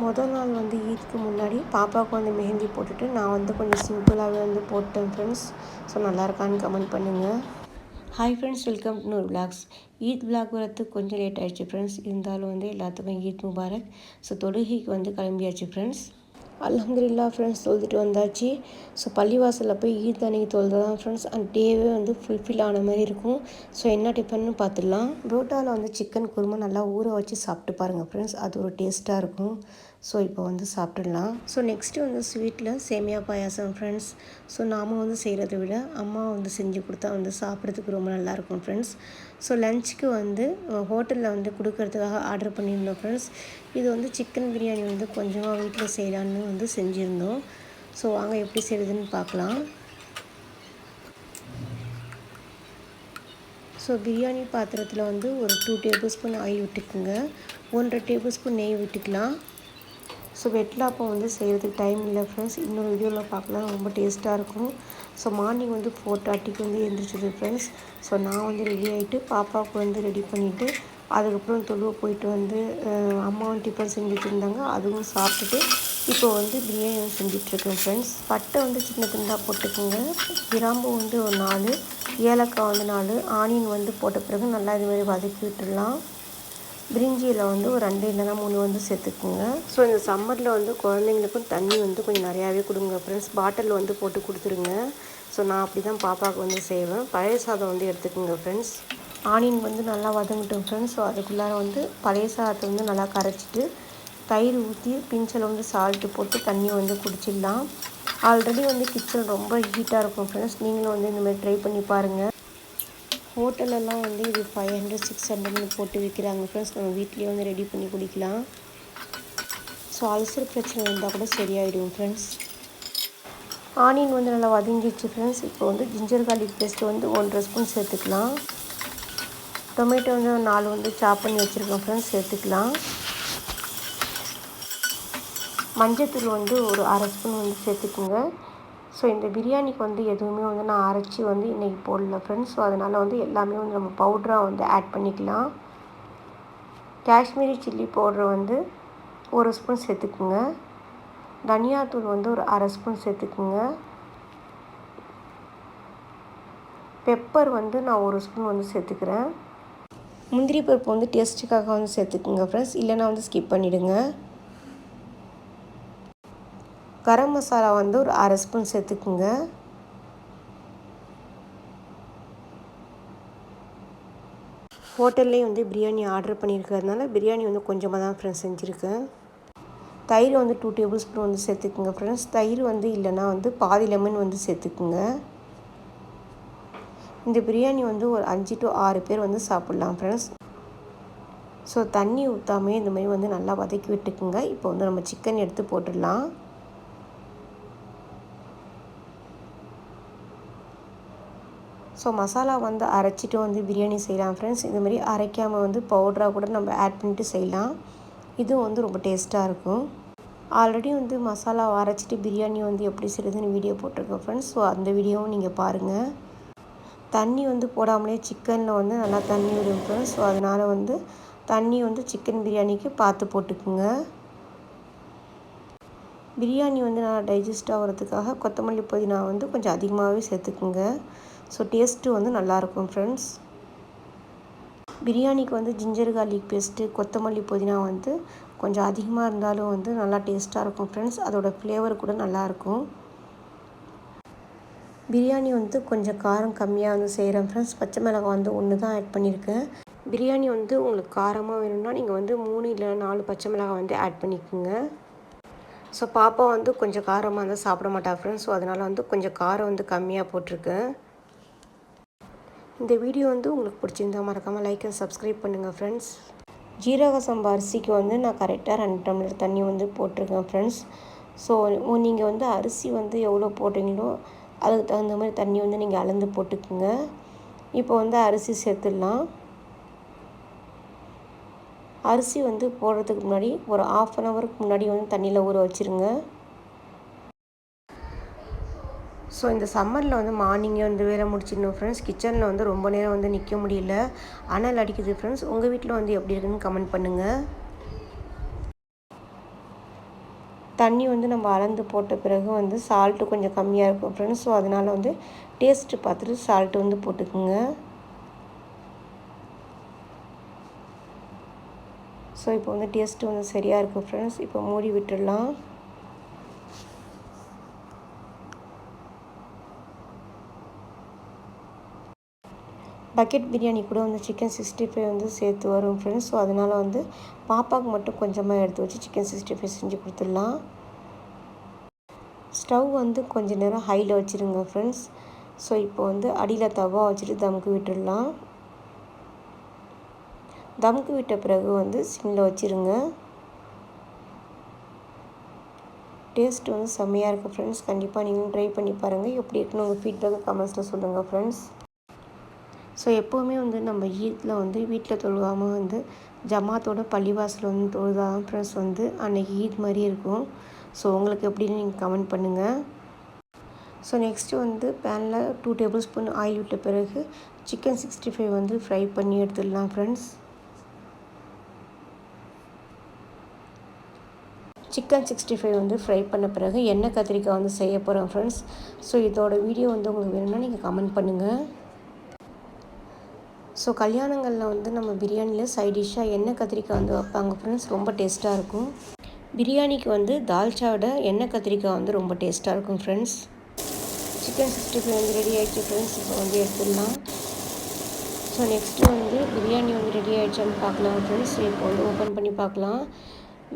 முதல் நாள் வந்து ஈத்க்கு முன்னாடி பாப்பாவுக்கு வந்து மெஹந்தி போட்டுட்டு நான் வந்து கொஞ்சம் சிம்பிளாகவே வந்து போட்டேன் ஃப்ரெண்ட்ஸ் ஸோ நல்லா இருக்கான்னு கமெண்ட் பண்ணுங்கள் ஹாய் ஃப்ரெண்ட்ஸ் வெல்கம் டு நூறு விளாக்ஸ் ஈத் விளாக் வரத்துக்கு கொஞ்சம் லேட் ஆகிடுச்சு ஃப்ரெண்ட்ஸ் இருந்தாலும் வந்து எல்லாத்துக்கும் ஈத் முபாரக். ஸோ தொழுகைக்கு வந்து கிளம்பியாச்சு ஃப்ரெண்ட்ஸ் அலமதுல்லா ஃப்ரெண்ட்ஸ் தொழுதுட்டு வந்தாச்சு. ஸோ பள்ளிவாசலில் போய் ஈத் அன்னைக்கு தொழுது தான் ஃப்ரெண்ட்ஸ் அந்த டேவே வந்து ஃபுல்ஃபில் ஆன மாதிரி இருக்கும். ஸோ என்ன டிஃபன்னு பார்த்துடலாம் புரோட்டாவில் வந்து சிக்கன் குருமா நல்லா ஊற வச்சு சாப்பிட்டு பாருங்கள் ஃப்ரெண்ட்ஸ் அது ஒரு டேஸ்ட்டாக இருக்கும். ஸோ இப்போ வந்து சாப்பிட்டுடலாம். ஸோ நெக்ஸ்ட்டு வந்து ஸ்வீட்டில் சேமியா பாயாசம் ஃப்ரெண்ட்ஸ் ஸோ நாம் வந்து செய்கிறத விட அம்மா வந்து செஞ்சு கொடுத்தா வந்து சாப்பிட்றதுக்கு ரொம்ப நல்லாயிருக்கும் ஃப்ரெண்ட்ஸ் ஸோ லஞ்சுக்கு வந்து ஹோட்டலில் வந்து கொடுக்கறதுக்காக ஆர்டர் பண்ணியிருந்தோம் ஃப்ரெண்ட்ஸ் இது வந்து சிக்கன் பிரியாணி வந்து கொஞ்சமாக வீட்டில் செய்யலான்னு வந்து செஞ்சுருந்தோம். ஸோ வாங்க எப்படி செய்யுதுன்னு பார்க்கலாம். ஸோ பிரியாணி பாத்திரத்தில் வந்து ஒரு டூ டேபிள் ஸ்பூன் ஆயில் விட்டுக்குங்க. ஒன்றரை டேபிள் ஸ்பூன் நெய் விட்டுக்கலாம். ஸோ வெட்லாப்பம் வந்து செய்கிறதுக்கு டைம் இல்லை ஃப்ரெண்ட்ஸ் இன்னொரு வீடியோவில் பார்க்கலாம். ரொம்ப டேஸ்ட்டாக இருக்கும். ஸோ மார்னிங் வந்து ஃபோர் தேர்ட்டிக்கு வந்து எழுந்திரிச்சிது ஃப்ரெண்ட்ஸ் ஸோ நான் வந்து ரெடி ஆகிட்டு பாப்பாவுக்கு வந்து ரெடி பண்ணிவிட்டு அதுக்கப்புறம் தொழுவை போயிட்டு வந்து அம்மாவும் டிஃபன் செஞ்சு வச்சுருந்தாங்க அதுவும் சாப்பிட்டுட்டு இப்போ வந்து பிரியாணி செஞ்சிட்ருக்கேன் ஃப்ரெண்ட்ஸ் பட்டை வந்து சின்ன துண்டாக போட்டுக்கோங்க. கிராம்பு வந்து ஒரு நாலு. ஏலக்காய் வந்து நாலு. ஆனியன் வந்து போட்ட பிறகு நல்லா இது மாதிரி வதக்கி விட்டுடலாம். பிரிஞ்சியில் வந்து ஒரு ரெண்டு இல்லைனா மூணு வந்து சேர்த்துக்குங்க. ஸோ இந்த சம்மரில் வந்து குழந்தைங்களுக்கும் தண்ணி வந்து கொஞ்சம் நிறையாவே கொடுங்க. ஃப்ரெண்ட்ஸ் பாட்டில் வந்து போட்டு கொடுத்துருங்க. ஸோ நான் அப்படி தான் பாப்பாவுக்கு வந்து செய்வேன். பழைய சாதம் வந்து எடுத்துக்கோங்க ஃப்ரெண்ட்ஸ் ஆனியன் வந்து நல்லா வதங்கட்டும் ஃப்ரெண்ட்ஸ் ஸோ அதுக்குள்ளார வந்து பழைய சாதத்தை வந்து நல்லா கரைச்சிட்டு தயிர் ஊற்றி பிஞ்சல் வந்து சால்ட்டு போட்டு தண்ணி வந்து குடிச்சிடலாம். ஆல்ரெடி வந்து கிச்சன் ரொம்ப ஹீட்டாக இருக்கும் ஃப்ரெண்ட்ஸ் நீங்களும் வந்து இந்தமாதிரி ட்ரை பண்ணி பாருங்கள் ஹோட்டலெல்லாம் வந்து இது ஃபைவ் ஹண்ட்ரட் சிக்ஸ் ஹண்ட்ரட்னு போட்டு விற்கிறாங்க ஃப்ரெண்ட்ஸ் நம்ம வீட்லேயே வந்து ரெடி பண்ணி குடிக்கலாம். ஸோ அல்சர் பிரச்சனை இருந்தால் கூட சரியாயிடும் ஃப்ரெண்ட்ஸ் ஆனியன் வந்து நல்லா வதங்கிடுச்சு ஃப்ரெண்ட்ஸ் இப்போ வந்து ஜிஞ்சர் கார்லிக் பேஸ்ட்டு வந்து ஒன்றரை ஸ்பூன் சேர்த்துக்கலாம். டொமேட்டோ வந்து நாலு வந்து சாப் பண்ணி வச்சுருக்கோம் ஃப்ரெண்ட்ஸ் சேர்த்துக்கலாம். மஞ்சத்தூள் வந்து ஒரு அரை ஸ்பூன் வந்து சேர்த்துக்குங்க. ஸோ இந்த பிரியாணிக்கு வந்து எதுவுமே வந்து நான் அரைச்சி வந்து இன்றைக்கி போடல ஃப்ரெண்ட்ஸ் ஸோ அதனால் வந்து எல்லாமே வந்து நம்ம பவுட்ராக வந்து ஆட் பண்ணிக்கலாம். காஷ்மீரி சில்லி பவுட்ரு வந்து ஒரு ஸ்பூன் சேர்த்துக்குங்க. தனியாத்தூள் வந்து ஒரு அரை ஸ்பூன் சேர்த்துக்குங்க. பெப்பர் வந்து நான் ஒரு ஸ்பூன் வந்து சேர்த்துக்கிறேன். முந்திரி பருப்பு வந்து டேஸ்ட்டுக்காக வந்து சேர்த்துக்குங்க ஃப்ரெண்ட்ஸ் இல்லைனா வந்து ஸ்கிப் பண்ணிவிடுங்க கரம் மசாலா வந்து ஒரு அரை ஸ்பூன் சேர்த்துக்குங்க. ஹோட்டல்லேயும் வந்து பிரியாணி ஆர்டர் பண்ணியிருக்கிறதுனால பிரியாணி வந்து கொஞ்சமாக தான் ஃப்ரெண்ட்ஸ் செஞ்சுருக்கேன் தயிர் வந்து டூ டேபிள் ஸ்பூன் வந்து சேர்த்துக்குங்க ஃப்ரெண்ட்ஸ் தயிர் வந்து இல்லைன்னா வந்து பாதி லெமன் வந்து சேர்த்துக்குங்க. இந்த பிரியாணி வந்து ஒரு அஞ்சு டு ஆறு பேர் வந்து சாப்பிட்லாம் ஃப்ரெண்ட்ஸ் ஸோ தண்ணி ஊற்றாமே இந்த மாதிரி வந்து நல்லா வதக்கி விட்டுக்குங்க. இப்போ வந்து நம்ம சிக்கன் எடுத்து போட்டுடலாம். ஸோ மசாலா வந்து அரைச்சிட்டு வந்து பிரியாணி செய்யலாம் ஃப்ரெண்ட்ஸ் இது மாதிரி அரைக்காமல் வந்து பவுட்ராக கூட நம்ம ஆட் பண்ணிட்டு செய்யலாம். இதுவும் வந்து ரொம்ப டேஸ்ட்டாக இருக்கும். ஆல்ரெடி வந்து மசாலா அரைச்சிட்டு பிரியாணி வந்து எப்படி செய்யுதுன்னு வீடியோ போட்டிருக்கேன் ஃப்ரெண்ட்ஸ் ஸோ அந்த வீடியோவும் நீங்கள் பாருங்கள் தண்ணி வந்து போடாமலே சிக்கனில் வந்து நல்லா தண்ணி விடும் ஃப்ரெண்ட்ஸ் ஸோ அதனால் வந்து தண்ணி வந்து சிக்கன் பிரியாணிக்கு பார்த்து போட்டுக்குங்க. பிரியாணி வந்து நல்லா டைஜஸ்ட் ஆகிறதுக்காக கொத்தமல்லி புதினா வந்து கொஞ்சம் அதிகமாகவே சேர்த்துக்குங்க. ஸோ டேஸ்ட்டு வந்து நல்லாயிருக்கும் ஃப்ரெண்ட்ஸ் பிரியாணிக்கு வந்து ஜிஞ்சர் கார்லிக் பேஸ்ட்டு கொத்தமல்லி புதினா வந்து கொஞ்சம் அதிகமாக இருந்தாலும் வந்து நல்லா டேஸ்ட்டாக இருக்கும் ஃப்ரெண்ட்ஸ் அதோடய ஃப்ளேவர் கூட நல்லாயிருக்கும் பிரியாணி வந்து கொஞ்சம் காரம் கம்மியாக வந்து செய்கிறேன் ஃப்ரெண்ட்ஸ் பச்சை மிளகாய் வந்து ஒன்று தான் ஆட் பண்ணியிருக்கேன் பிரியாணி வந்து உங்களுக்கு காரமாக வேணும்னா நீங்கள் வந்து மூணு இல்லை நாலு பச்சை மிளகாய் வந்து ஆட் பண்ணிக்கோங்க. ஸோ பாப்பா வந்து கொஞ்சம் காரமாக இருந்தால் சாப்பிட மாட்டா ஃப்ரெண்ட்ஸ் ஸோ அதனால் வந்து கொஞ்சம் காரம் வந்து கம்மியாக போட்டிருக்கேன். இந்த வீடியோ வந்து உங்களுக்கு பிடிச்சிருந்தா மறக்காமல் லைக் அண்ட் சப்ஸ்கிரைப் பண்ணுங்கள் ஃப்ரெண்ட்ஸ் ஜீரக சம்பா அரிசிக்கு வந்து நான் கரெக்டாக ரெண்டு டம்ளர் தண்ணி வந்து போட்டிருக்கேன் ஃப்ரெண்ட்ஸ் ஸோ நீங்கள் வந்து அரிசி வந்து எவ்வளோ போடுறீங்களோ அதுக்கு தகுந்த மாதிரி தண்ணி வந்து நீங்கள் அளந்து போட்டுக்குங்க. இப்போ வந்து அரிசி சேர்த்துடலாம். அரிசி வந்து போடுறதுக்கு முன்னாடி ஒரு ஆஃப் அன் ஹவருக்கு முன்னாடி வந்து தண்ணியில் ஊற வச்சுருங்க. ஸோ இந்த சம்மரில் வந்து மார்னிங்கே வந்து வேலை முடிச்சிடணும் ஃப்ரெண்ட்ஸ் கிச்சனில் வந்து ரொம்ப நேரம் வந்து நிற்க முடியல. அனல் அடிக்குது ஃப்ரெண்ட்ஸ் உங்கள் வீட்டில் வந்து எப்படி இருக்குன்னு கமெண்ட் பண்ணுங்கள் தண்ணி வந்து நம்ம அளந்து போட்ட பிறகு வந்து சால்ட்டு கொஞ்சம் கம்மியாக இருக்கும் ஃப்ரெண்ட்ஸ் ஸோ அதனால் வந்து டேஸ்ட்டு பார்த்துட்டு சால்ட்டு வந்து போட்டுக்குங்க. ஸோ இப்போ வந்து டேஸ்ட்டு வந்து சரியாக இருக்கும் ஃப்ரெண்ட்ஸ் இப்போ மூடி விட்டுடலாம். பக்கெட் பிரியாணி கூட வந்து சிக்கன் சிக்ஸ்டி ஃபைவ் வந்து சேர்த்து வரும் ஃப்ரெண்ட்ஸ் ஸோ அதனால் வந்து பாப்பாவுக்கு மட்டும் கொஞ்சமாக எடுத்து வச்சு சிக்கன் சிக்ஸ்டி ஃபைவ் செஞ்சு கொடுத்துடலாம். ஸ்டவ் வந்து கொஞ்ச நேரம் ஹையில் வச்சுருங்க ஃப்ரெண்ட்ஸ் ஸோ இப்போ வந்து அடியில் தவா வச்சுட்டு தமுக்கு விட்டுடலாம். தமுக்கு விட்ட பிறகு வந்து சிம்மில் வச்சுருங்க. டேஸ்ட் வந்து செம்மையாக இருக்குது ஃப்ரெண்ட்ஸ் கண்டிப்பாக நீங்களும் ட்ரை பண்ணி பாருங்கள் எப்படி இருக்குன்னு உங்கள் ஃபீட்பேக்கை கமெண்ட்ஸில் சொல்லுங்கள் ஃப்ரெண்ட்ஸ் ஸோ எப்போவுமே வந்து நம்ம ஈத்தில் வந்து வீட்டில் தொழுகாமல் வந்து ஜமாத்தோட பள்ளிவாசல் வந்து தொழுதாதான் ஃப்ரெண்ட்ஸ் வந்து அன்றைக்கி ஈத் மாதிரி இருக்கும். ஸோ உங்களுக்கு எப்படின்னு நீங்கள் கமெண்ட் பண்ணுங்கள் ஸோ நெக்ஸ்ட்டு வந்து பேனில் டூ டேபிள் ஸ்பூன் ஆயில் விட்ட பிறகு சிக்கன் சிக்ஸ்டி ஃபைவ் வந்து ஃப்ரை பண்ணி எடுத்துடலாம் ஃப்ரெண்ட்ஸ் சிக்கன் சிக்ஸ்டி ஃபைவ் வந்து ஃப்ரை பண்ண பிறகு எண்ணெய் கத்திரிக்காய் வந்து செய்ய போகிறோம் ஃப்ரெண்ட்ஸ் ஸோ இதோட வீடியோ வந்து உங்களுக்கு வேணும்னா நீங்கள் கமெண்ட் பண்ணுங்கள் ஸோ கல்யாணங்களில் வந்து நம்ம பிரியாணியில் சைட் டிஷ்ஷாக எண்ணெய் கத்திரிக்காய் வந்து வைப்பாங்க ஃப்ரெண்ட்ஸ் ரொம்ப டேஸ்ட்டாக இருக்கும். பிரியாணிக்கு வந்து தால்ச்சாவோட எண்ணெய் கத்திரிக்காய் வந்து ரொம்ப டேஸ்ட்டாக இருக்கும் ஃப்ரெண்ட்ஸ் சிக்கன் சிக்ஸ்டி ஃபைவ் வந்து ரெடி ஆகிடுச்சு ஃப்ரெண்ட்ஸ் இப்போ வந்து எடுத்துடலாம். ஸோ நெக்ஸ்ட்டு வந்து பிரியாணி வந்து ரெடி ஆகிடுச்சான்னு பார்க்கலாம் ஃப்ரெண்ட்ஸ் இப்போ வந்து ஓப்பன் பண்ணி பார்க்கலாம்.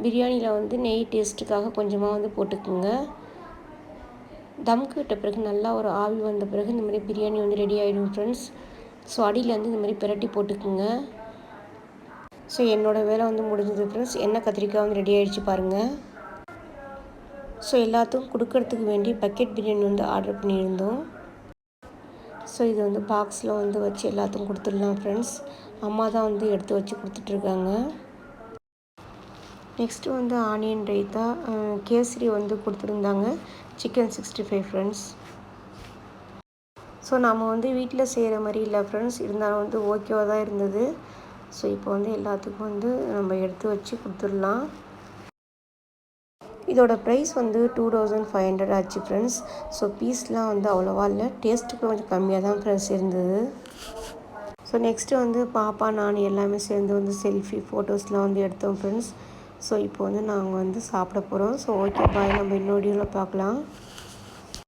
பிரியாணியில் வந்து நெய் டேஸ்ட்டுக்காக கொஞ்சமாக வந்து போட்டுக்குங்க. தம்க்கு விட்ட பிறகு நல்லா ஒரு ஆவி வந்த பிறகு இந்த மாதிரி பிரியாணி வந்து ரெடி ஆகிடும் ஃப்ரெண்ட்ஸ் ஸோ அடியில் வந்து இந்த மாதிரி பிரட்டி போட்டுக்குங்க. ஸோ என்னோடய வேலை வந்து முடிஞ்சது ஃப்ரெண்ட்ஸ் என்ன கத்திரிக்காய் வந்து ரெடி ஆகிடுச்சு பாருங்கள் ஸோ எல்லாத்துக்கும் கொடுக்கறதுக்கு வேண்டி பக்கெட் பிரியாணி வந்து ஆர்டர் பண்ணியிருந்தோம். ஸோ இது வந்து பாக்ஸில் வந்து வச்சு எல்லாத்துக்கும் கொடுத்துடலாம் ஃப்ரெண்ட்ஸ் அம்மா தான் வந்து எடுத்து வச்சு கொடுத்துட்ருக்காங்க. நெக்ஸ்ட்டு வந்து ஆனியன் ரைத்தா கேசரி வந்து கொடுத்துருந்தாங்க. Chicken sixty five friends so நம்ம வந்து வீட்டில் செய்கிற மாதிரி இல்லை ஃப்ரெண்ட்ஸ் இருந்தாலும் வந்து ஓகேவாக தான் இருந்தது. ஸோ இப்போ வந்து எல்லாத்துக்கும் வந்து நம்ம எடுத்து வச்சு கொடுத்துடலாம். இதோட ப்ரைஸ் வந்து டூ தௌசண்ட் ஃபைவ் ஹண்ட்ரட் ஆச்சு ஃப்ரெண்ட்ஸ் ஸோ பீஸ்லாம் வந்து அவ்வளோவா இல்லை. டேஸ்ட்டுக்கு கொஞ்சம் கம்மியாக தான் ஃப்ரெண்ட்ஸ் இருந்தது. ஸோ நெக்ஸ்ட்டு வந்து பாப்பா நான் எல்லாமே சேர்ந்து வந்து செல்ஃபி ஃபோட்டோஸ்லாம் வந்து எடுத்தோம் ஃப்ரெண்ட்ஸ் ஸோ இப்போ வந்து நாங்கள் வந்து சாப்பிட போகிறோம் ஸோ ஓகே பாய் நம்ம இன்னொரு வீடியோவில் பார்க்கலாம்.